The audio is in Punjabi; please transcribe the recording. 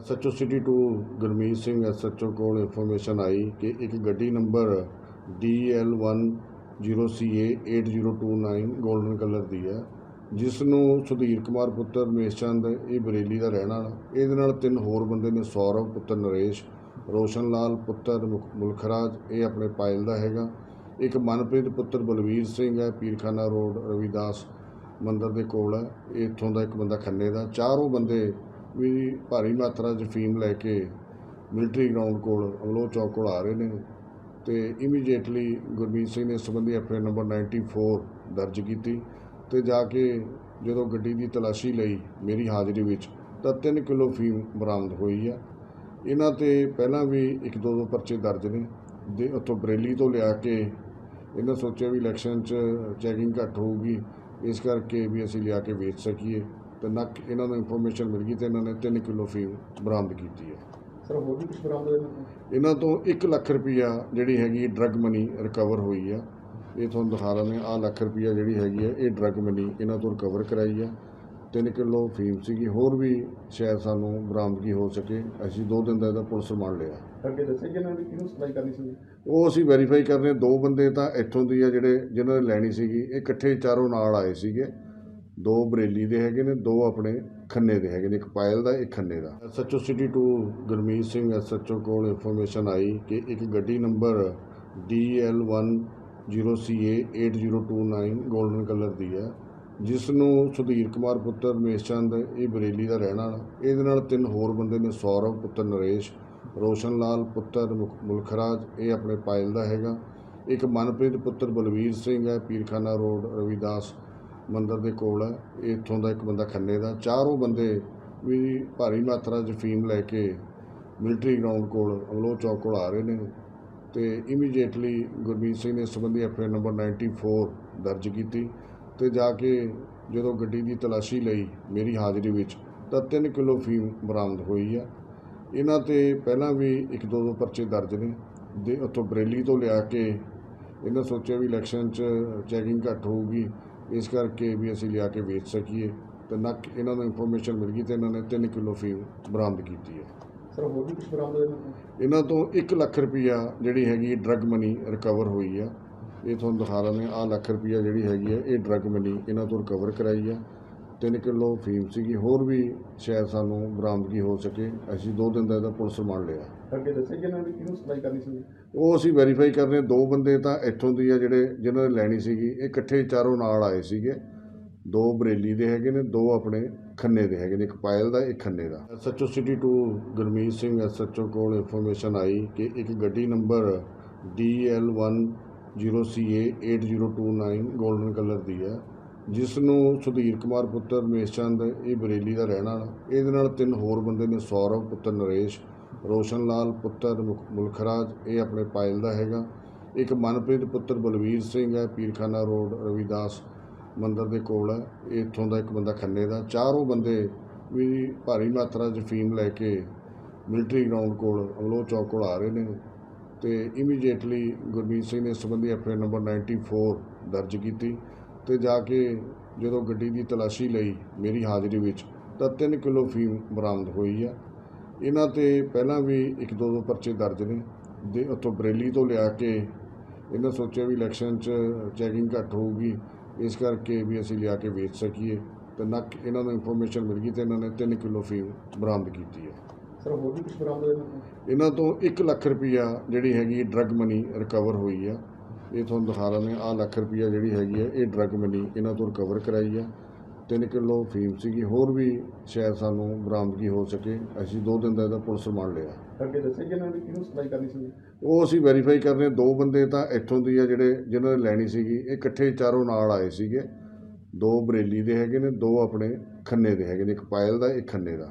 SHO city 2 Gurmeet Singh SHO ਕੋਲ ਇਨਫੋਰਮੇਸ਼ਨ ਆਈ ਕਿ ਇੱਕ ਗੱਡੀ ਨੰਬਰ DL10CA8029 ਗੋਲਡਨ ਕਲਰ ਦੀ ਹੈ, ਜਿਸ ਨੂੰ ਸੁਧੀਰ ਕੁਮਾਰ ਪੁੱਤਰ ਮੇਸ਼ਚੰਦ ਇਹ ਬਰੇਲੀ ਦਾ ਰਹਿਣ ਵਾਲਾ। ਇਹਦੇ ਨਾਲ ਤਿੰਨ ਹੋਰ ਬੰਦੇ ਨੇ, ਸੌਰਵ ਪੁੱਤਰ ਨਰੇਸ਼, ਰੋਸ਼ਨ ਲਾਲ ਪੁੱਤਰ ਮੁਖ- ਮੁਲਖਰਾਜ, ਇਹ ਆਪਣੇ ਪਾਇਲ ਦਾ ਹੈਗਾ। ਇੱਕ ਮਨਪ੍ਰੀਤ ਪੁੱਤਰ ਬਲਵੀਰ ਸਿੰਘ ਹੈ, ਪੀਰਖਾਨਾ ਰੋਡ ਰਵਿਦਾਸ ਮੰਦਰ ਦੇ ਕੋਲ ਹੈ ਇਹ ਇੱਥੋਂ ਦਾ ਇੱਕ ਬੰਦਾ ਖੰਨੇ ਦਾ। ਚਾਰੋਂ ਬੰਦੇ ਵੀ ਭਾਰੀ ਮਾਤਰਾ 'ਚ ਫੀਮ ਲੈ ਕੇ ਮਿਲਟਰੀ ਗਰਾਊਂਡ ਕੋਲ ਅਮਲੋ ਚੌਕ ਕੋਲ ਆ ਰਹੇ ਨੇ ਤੇ ਇਮੀਡੀਏਟਲੀ ਗੁਰਮੀਤ ਸਿੰਘ ਨੇ ਇਸ ਸੰਬੰਧੀ ਐਫਆਈਆਰ ਨੰਬਰ 94 ਦਰਜ ਕੀਤੀ ਤੇ ਜਾ ਕੇ ਜਦੋਂ ਗੱਡੀ ਦੀ ਤਲਾਸ਼ੀ ਲਈ ਮੇਰੀ ਹਾਜ਼ਰੀ ਵਿੱਚ ਤਾਂ 3 ਕਿਲੋ ਫੀਮ ਬਰਾਮਦ ਹੋਈ ਆ। ਇਹਨਾਂ ਤੇ ਪਹਿਲਾਂ ਵੀ ਇੱਕ ਦੋ ਦੋ ਪਰਚੇ ਦਰਜ ਨੇ। ਦੇ ਉੱਥੋਂ ਬਰੇਲੀ ਤੋਂ ਲਿਆ ਕੇ ਇਹਨਾਂ ਸੋਚਿਆ ਵੀ ਇਲੈਕਸ਼ਨ 'ਚ ਚੈਕਿੰਗ ਘੱਟ ਹੋਊਗੀ, ਇਸ ਕਰਕੇ ਵੀ ਅਸੀਂ ਲਿਆ ਕੇ ਵੇਚ ਸਕੀਏ। ਤੇ ਨੱਕ ਇਹਨਾਂ ਨੂੰ ਇਨਫੋਰਮੇਸ਼ਨ ਮਿਲ ਗਈ ਤੇ ਇਹਨਾਂ ਨੇ 3 ਕਿਲੋ ਫੀਮ ਬਰਾਮਦ ਕੀਤੀ ਹੈ। ਸਰ ਹੋਰ ਵੀ ਕੁਝ ਬਰਾਮਦ ਹੋਇਆ? ਇਹਨਾਂ ਤੋਂ? ਇਹਨਾਂ ਤੋਂ 1 ਲੱਖ ਰੁਪਈਆ ਜਿਹੜੀ ਹੈਗੀ ਡਰੱਗ ਮਨੀ ਰਿਕਵਰ ਹੋਈ ਆ ਇਹ ਤੁਹਾਨੂੰ ਦਿਖਾ ਰਹੇ ਆ ਲੱਖ ਰੁਪਈਆ ਜਿਹੜੀ ਹੈਗੀ ਆ ਇਹ ਡਰੱਗ ਮਨੀ ਇਹਨਾਂ ਤੋਂ ਰਿਕਵਰ ਕਰਾਈ ਆ 3 ਕਿਲੋ ਫੀਮ ਸੀਗੀ ਹੋਰ ਵੀ ਸ਼ਾਇਦ ਸਾਨੂੰ ਬਰਾਮਦਗੀ ਹੋ ਸਕੇ। ਅਸੀਂ 2 ਦਿਨ ਦਾ ਇਹਦਾ ਪੁਲਿਸ ਰਿਮਾਂਡ ਲਿਆ। ਅੱਗੇ ਦੱਸਿਆ ਕਿ ਇਹਨਾਂ ਨੇ ਕਿਹਨੂੰ ਸਪਲਾਈ ਕਰਨੀ ਸੀ? ਉਹ ਅਸੀਂ ਵੈਰੀਫਾਈ ਕਰ ਰਹੇ ਹਾਂ। ਦੋ ਬੰਦੇ ਤਾਂ ਇੱਥੋਂ ਦੀ ਆ ਜਿਹੜੇ ਜਿਨ੍ਹਾਂ ਨੇ ਲੈਣੀ ਸੀਗੀ ਇਹ ਇਕੱਠੇ ਚਾਰੋਂ ਨਾਲ ਆਏ ਸੀਗੇ। ਦੋ ਬਰੇਲੀ ਦੇ ਹੈਗੇ ਨੇ, ਦੋ ਆਪਣੇ ਖੰਨੇ ਦੇ ਹੈਗੇ ਨੇ, ਇੱਕ ਪਾਇਲ ਦਾ, ਇੱਕ ਖੰਨੇ ਦਾ। SHO city 2 Gurmeet Singh SHO ਕੋਲ ਇਨਫੋਰਮੇਸ਼ਨ ਆਈ ਕਿ ਇੱਕ ਗੱਡੀ ਨੰਬਰ DL10CA8029 ਗੋਲਡਨ ਕਲਰ ਦੀ ਹੈ ਜਿਸ ਨੂੰ ਸੁਧੀਰ ਕੁਮਾਰ ਪੁੱਤਰ ਮੇਸ਼ਚੰਦ ਇਹ ਬਰੇਲੀ ਦਾ ਰਹਿਣ ਵਾਲਾ। ਇਹਦੇ ਨਾਲ ਤਿੰਨ ਹੋਰ ਬੰਦੇ ਨੇ, ਸੌਰਵ ਪੁੱਤਰ ਨਰੇਸ਼, ਰੋਸ਼ਨ ਲਾਲ ਪੁੱਤਰ ਮੁਖ- ਮੁਲਖਰਾਜ, ਇਹ ਆਪਣੇ ਪਾਇਲ ਦਾ ਹੈਗਾ। ਇੱਕ ਮਨਪ੍ਰੀਤ ਪੁੱਤਰ ਬਲਵੀਰ ਸਿੰਘ ਹੈ, ਪੀਰਖਾਨਾ ਰੋਡ ਰਵਿਦਾਸ ਮੰਦਰ ਦੇ ਕੋਲ ਹੈ ਇਹ ਇੱਥੋਂ ਦਾ ਇੱਕ ਬੰਦਾ ਖੰਨੇ ਦਾ, ਚਾਰੋਂ ਬੰਦੇ ਵੀ ਭਾਰੀ ਮਾਤਰਾ 'ਚ ਫੀਮ ਲੈ ਕੇ ਮਿਲਟਰੀ ਗਰਾਊਂਡ ਕੋਲ ਅਮਲੋ ਚੌਕ ਕੋਲ ਆ ਰਹੇ ਨੇ। ਤੇ ਇਮੀਡੀਏਟਲੀ ਗੁਰਮੀਤ ਸਿੰਘ ਨੇ ਇਸ ਸੰਬੰਧੀ ਐਫਆਈਆਰ ਨੰਬਰ 94 ਦਰਜ ਕੀਤੀ ਤੇ ਜਾ ਕੇ ਜਦੋਂ ਗੱਡੀ ਦੀ ਤਲਾਸ਼ੀ ਲਈ ਮੇਰੀ ਹਾਜ਼ਰੀ ਵਿੱਚ, ਤਾਂ 3 ਕਿਲੋ ਫੀਮ ਬਰਾਮਦ ਹੋਈ ਆ। ਇਹਨਾਂ ਤੇ ਪਹਿਲਾਂ ਵੀ ਇੱਕ ਦੋ ਦੋ ਪਰਚੇ ਦਰਜ ਨੇ। ਦੇ ਉੱਥੋਂ ਬਰੇਲੀ ਤੋਂ ਲਿਆ ਕੇ, ਇਹਨਾਂ ਸੋਚਿਆ ਵੀ ਇਲੈਕਸ਼ਨ 'ਚ ਚੈਕਿੰਗ ਘੱਟ ਹੋਊਗੀ ਇਸ ਕਰਕੇ ਵੀ ਅਸੀਂ ਲਿਆ ਕੇ ਵੇਚ ਸਕੀਏ ਤੇ ਨੱਕ ਇਹਨਾਂ ਨੂੰ ਇਨਫੋਰਮੇਸ਼ਨ ਮਿਲ ਗਈ ਤੇ ਇਹਨਾਂ ਨੇ 3 ਕਿਲੋ ਫੀਮ ਬਰਾਮਦ ਕੀਤੀ ਹੈ। ਸਰ ਹੋਰ ਵੀ ਕੁਝ ਬਰਾਮਦ ਹੋਇਆ ਇਹਨਾਂ ਤੋਂ? ਇਹਨਾਂ ਤੋਂ 1 ਲੱਖ ਰੁਪਈਆ ਜਿਹੜੀ ਹੈਗੀ ਡਰੱਗ ਮਨੀ ਰਿਕਵਰ ਹੋਈ ਆ ਇਹ ਤੁਹਾਨੂੰ ਦਿਖਾ ਰਹੇ ਆ ਲੱਖ ਰੁਪਈਆ ਜਿਹੜੀ ਹੈਗੀ ਆ ਇਹ ਡਰੱਗ ਮਨੀ ਇਹਨਾਂ ਤੋਂ ਰਿਕਵਰ ਕਰਾਈ ਆ 3 ਕਿਲੋ ਫੀਮ ਸੀਗੀ ਹੋਰ ਵੀ ਸ਼ਾਇਦ ਸਾਨੂੰ ਬਰਾਮਦਗੀ ਹੋ ਸਕੇ। ਅਸੀਂ 2 ਦਿਨ ਦਾ ਇਹਦਾ ਪੁਲਿਸ ਰਿਮਾਂਡ ਲਿਆ। ਅੱਗੇ ਦੱਸਿਆ ਕਿ ਇਹਨਾਂ ਨੇ ਕਿਹਨੂੰ ਸਪਲਾਈ ਕਰਨੀ ਸੀ? ਉਹ ਅਸੀਂ ਵੈਰੀਫਾਈ ਕਰ ਰਹੇ। ਦੋ ਬੰਦੇ ਤਾਂ ਇੱਥੋਂ ਦੀ ਆ ਜਿਹੜੇ ਜਿਨ੍ਹਾਂ ਨੇ ਲੈਣੀ ਸੀਗੀ। ਇਹ ਇਕੱਠੇ ਚਾਰੋਂ ਨਾਲ ਆਏ ਸੀਗੇ। ਦੋ ਬਰੇਲੀ ਦੇ ਹੈਗੇ ਨੇ ਦੋ ਆਪਣੇ ਖੰਨੇ ਦੇ ਹੈਗੇ ਨੇ ਇੱਕ ਪਾਇਲ ਦਾ ਇੱਕ ਖੰਨੇ ਦਾ। SHO city 2 Gurmeet Singh SHO ਕੋਲ ਇਨਫੋਰਮੇਸ਼ਨ ਆਈ ਕਿ ਇੱਕ ਗੱਡੀ ਨੰਬਰ DL10CA8029 골ਡਨ ਕਲਰ ਦੀ ਹੈ। ਜਿਸ ਨੂੰ ਸੁਧੀਰ ਕੁਮਾਰ ਪੁੱਤਰ ਰਮੇਸ਼ ਚੰਦ, ਇਹ ਬਰੇਲੀ ਦਾ ਰਹਿਣ ਵਾਲਾ। ਇਹਦੇ ਨਾਲ ਤਿੰਨ ਹੋਰ ਬੰਦੇ ਨੇ, ਸੌਰਵ ਪੁੱਤਰ ਨਰੇਸ਼, ਰੋਸ਼ਨ ਲਾਲ ਪੁੱਤਰ ਮੁਖ- ਮੁਲਖਰਾਜ, ਇਹ ਆਪਣੇ ਪਾਇਲ ਦਾ ਹੈਗਾ। ਇੱਕ ਮਨਪ੍ਰੀਤ ਪੁੱਤਰ ਬਲਵੀਰ ਸਿੰਘ ਹੈ, ਪੀਰਖਾਨਾ ਰੋਡ, ਰਵਿਦਾਸ ਮੰਦਰ ਦੇ ਕੋਲ ਹੈ। ਇਹ ਇੱਥੋਂ ਦਾ ਇੱਕ ਬੰਦਾ ਖੰਨੇ ਦਾ। ਚਾਰੋਂ ਬੰਦੇ ਵੀ ਭਾਰੀ ਮਾਤਰਾ 'ਚ ਫੀਮ ਲੈ ਕੇ ਮਿਲਟਰੀ ਗਰਾਊਂਡ ਕੋਲ ਅਮਲੋ ਚੌਕ ਕੋਲ ਆ ਰਹੇ ਨੇ। ਤੇ ਇਮੀਡੀਏਟਲੀ ਗੁਰਮੀਤ ਸਿੰਘ ਨੇ ਇਸ ਸੰਬੰਧੀ ਐਫਆਈਆਰ ਨੰਬਰ 94 ਦਰਜ ਕੀਤੀ। ਤੇ ਜਾ ਕੇ ਜਦੋਂ ਗੱਡੀ ਦੀ ਤਲਾਸ਼ੀ ਲਈ ਮੇਰੀ ਹਾਜ਼ਰੀ ਵਿੱਚ ਤਾਂ 3 ਕਿਲੋ ਫੀਮ ਬਰਾਮਦ ਹੋਈ ਆ। ਇਹਨਾਂ ਤੇ ਪਹਿਲਾਂ ਵੀ ਇੱਕ ਦੋ ਦੋ ਪਰਚੇ ਦਰਜ ਨੇ। ਦੇ ਉੱਥੋਂ ਬਰੇਲੀ ਤੋਂ ਲਿਆ ਕੇ ਇਹਨਾਂ ਸੋਚਿਆ ਵੀ ਇਲੈਕਸ਼ਨ 'ਚ ਚੈਕਿੰਗ ਘੱਟ ਹੋਊਗੀ ਇਸ ਕਰਕੇ ਵੀ ਅਸੀਂ ਲਿਆ ਕੇ ਵੇਚ ਸਕੀਏ। ਤੇ ਨੱਕ ਇਹਨਾਂ ਨੂੰ ਇਨਫੋਰਮੇਸ਼ਨ ਮਿਲ ਗਈ ਤੇ ਇਹਨਾਂ ਨੇ 3 ਕਿਲੋ ਫੀਮ ਬਰਾਮਦ ਕੀਤੀ ਹੈ ਸਰ ਹੋਰ ਵੀ ਕੁਝ ਬਰਾਮਦ ਹੋਇਆ? ਇਹਨਾਂ ਤੋਂ? ਇਹਨਾਂ ਤੋਂ 1 ਲੱਖ ਰੁਪਈਆ ਜਿਹੜੀ ਹੈਗੀ ਡਰੱਗ ਮਨੀ ਰਿਕਵਰ ਹੋਈ ਆ। ਇਹ ਤੁਹਾਨੂੰ ਦਿਖਾ ਰਹੇ ਆ ਲੱਖ ਰੁਪਈਆ ਜਿਹੜੀ ਹੈਗੀ ਆ ਇਹ ਡਰੱਗ ਮਨੀ ਇਹਨਾਂ ਤੋਂ ਰਿਕਵਰ ਕਰਾਈ ਆ 3 ਕਿਲੋ ਫੀਮ ਸੀਗੀ ਹੋਰ ਵੀ ਸ਼ਾਇਦ ਸਾਨੂੰ ਬਰਾਮਦਗੀ ਹੋ ਸਕੇ ਅਸੀਂ 2 ਦਿਨ ਦਾ ਇਹਦਾ ਪੁਲਿਸ ਰਿਮਾਂਡ ਲਿਆ। ਅੱਗੇ ਦੱਸਿਆ ਕਿ ਇਹਨਾਂ ਨੇ ਕਿਹਨੂੰ ਸਪਲਾਈ ਕਰਨੀ ਸੀ? ਉਹ ਅਸੀਂ ਵੈਰੀਫਾਈ ਕਰ ਰਹੇ ਹਾਂ। ਦੋ ਬੰਦੇ ਤਾਂ ਇੱਥੋਂ ਦੀ ਆ ਜਿਹੜੇ ਜਿਨ੍ਹਾਂ ਨੇ ਲੈਣੀ ਸੀਗੀ ਇਹ ਇਕੱਠੇ ਚਾਰੋਂ ਨਾਲ ਆਏ ਸੀਗੇ। ਦੋ ਬਰੇਲੀ ਦੇ ਹੈਗੇ ਨੇ ਦੋ ਆਪਣੇ ਖੰਨੇ ਦੇ ਹੈਗੇ ਨੇ ਇੱਕ ਪਾਇਲ ਦਾ ਇੱਕ ਖੰਨੇ ਦਾ।